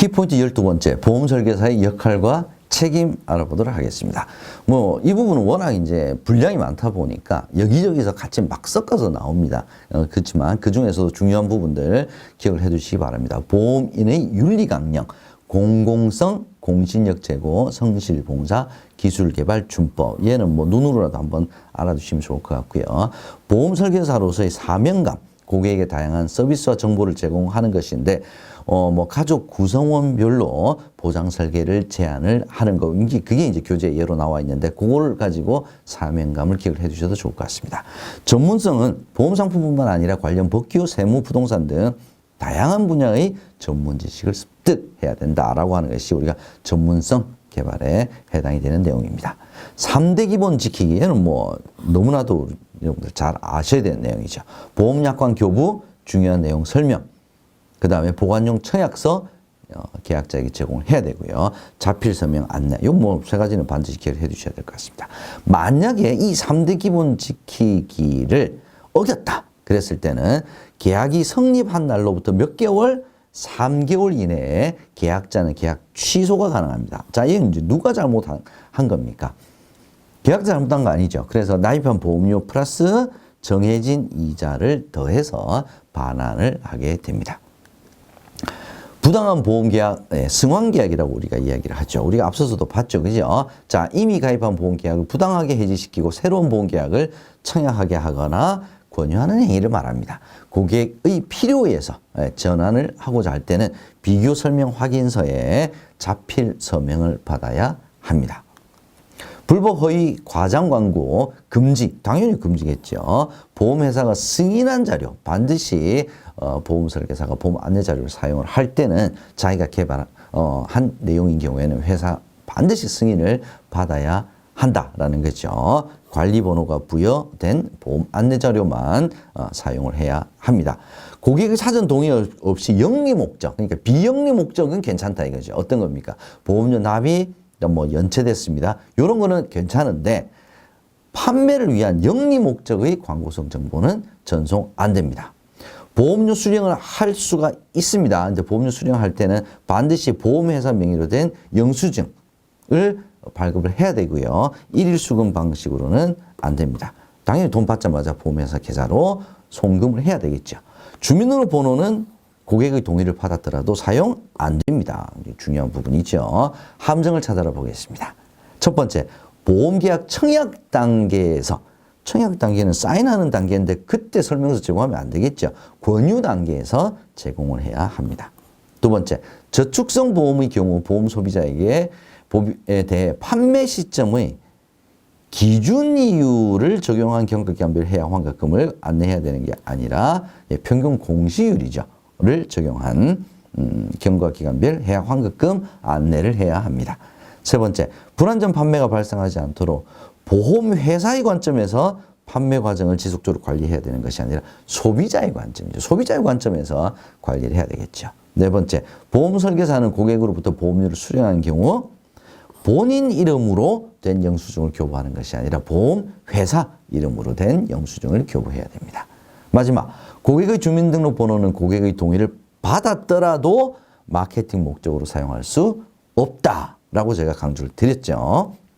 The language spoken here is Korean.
키포인트 12번째, 보험 설계사의 역할과 책임 알아보도록 하겠습니다. 뭐, 이 부분은 워낙 이제 분량이 많다 보니까 여기저기서 같이 막 섞어서 나옵니다. 어, 그렇지만 그 중에서도 중요한 부분들 기억을 해 두시기 바랍니다. 보험인의 윤리 강령, 공공성, 공신력 제고, 성실 봉사, 기술 개발 준법. 얘는 뭐 눈으로라도 한번 알아두시면 좋을 것 같고요. 보험 설계사로서의 사명감, 고객에게 다양한 서비스와 정보를 제공하는 것인데 어 뭐 가족 구성원별로 보장 설계를 제안을 하는 거 이게 그게 이제 교재 예로 나와 있는데 그걸 가지고 사명감을 기억을 해 주셔도 좋을 것 같습니다. 전문성은 보험 상품뿐만 아니라 관련 법규, 세무, 부동산 등 다양한 분야의 전문 지식을 습득해야 된다라고 하는 것이 우리가 전문성 개발에 해당이 되는 내용입니다. 3대 기본 지키기에는 뭐 너무나도 여러분들 잘 아셔야 되는 내용이죠. 보험약관 교부, 중요한 내용 설명, 그 다음에 보관용 청약서 어, 계약자에게 제공을 해야 되고요. 자필 서명 안내. 요 뭐 세 가지는 반드시 기억해 주셔야 될 것 같습니다. 만약에 이 3대 기본 지키기를 어겼다. 그랬을 때는 계약이 성립한 날로부터 몇 개월 3개월 이내에 계약자는 계약 취소가 가능합니다. 자, 이건 이제 누가 잘못한 한 겁니까? 계약자 잘못한 거 아니죠. 그래서 나입한 보험료 플러스 정해진 이자를 더해서 반환을 하게 됩니다. 부당한 보험 계약, 예, 승환 계약이라고 우리가 이야기를 하죠. 우리가 앞서서도 봤죠. 그죠? 자, 이미 가입한 보험 계약을 부당하게 해지시키고 새로운 보험 계약을 청약하게 하거나 권유하는 행위를 말합니다. 고객의 필요에 의해서 예, 전환을 하고자 할 때는 비교 설명 확인서에 자필 서명을 받아야 합니다. 불법 허위 과장 광고 금지 당연히 금지겠죠. 보험회사가 승인한 자료 반드시 어, 보험 설계사가 보험 안내 자료를 사용을 할 때는 자기가 개발한 어, 한 내용인 경우에는 회사 반드시 승인을 받아야 한다라는 거죠. 관리 번호가 부여된 보험 안내 자료만 어, 사용을 해야 합니다. 고객의 사전 동의 없이 영리 목적, 그러니까 비영리 목적은 괜찮다 이거죠. 어떤 겁니까? 보험료 납입 뭐 연체됐습니다. 이런 거는 괜찮은데 판매를 위한 영리 목적의 광고성 정보는 전송 안 됩니다. 보험료 수령을 할 수가 있습니다. 이제 보험료 수령할 때는 반드시 보험회사 명의로 된 영수증을 발급을 해야 되고요. 일일 수금 방식으로는 안 됩니다. 당연히 돈 받자마자 보험회사 계좌로 송금을 해야 되겠죠. 주민등록번호는 고객의 동의를 받았더라도 사용 안 됩니다. 중요한 부분이죠. 함정을 찾아라 보겠습니다. 첫 번째, 보험계약 청약 단계에서 청약 단계는 사인하는 단계인데 그때 설명서 제공하면 안 되겠죠. 권유 단계에서 제공을 해야 합니다. 두 번째, 저축성 보험의 경우 보험 소비자에게 보험에 대해 판매 시점의 기준 이율을 적용한 경과기간별 해약 환급금을 안내해야 되는 게 아니라 예, 평균 공시율이죠. 를 적용한 음, 경과기간별 해약 환급금 안내를 해야 합니다. 세 번째, 불안전 판매가 발생하지 않도록 보험회사의 관점에서 판매 과정을 지속적으로 관리해야 되는 것이 아니라 소비자의 관점이죠. 소비자의 관점에서 관리를 해야 되겠죠. 네 번째, 보험 설계사는 고객으로부터 보험료를 수령한 경우 본인 이름으로 된 영수증을 교부하는 것이 아니라 보험 회사 이름으로 된 영수증을 교부해야 됩니다. 마지막, 고객의 주민등록번호는 고객의 동의를 받았더라도 마케팅 목적으로 사용할 수 없다라고 제가 강조를 드렸죠.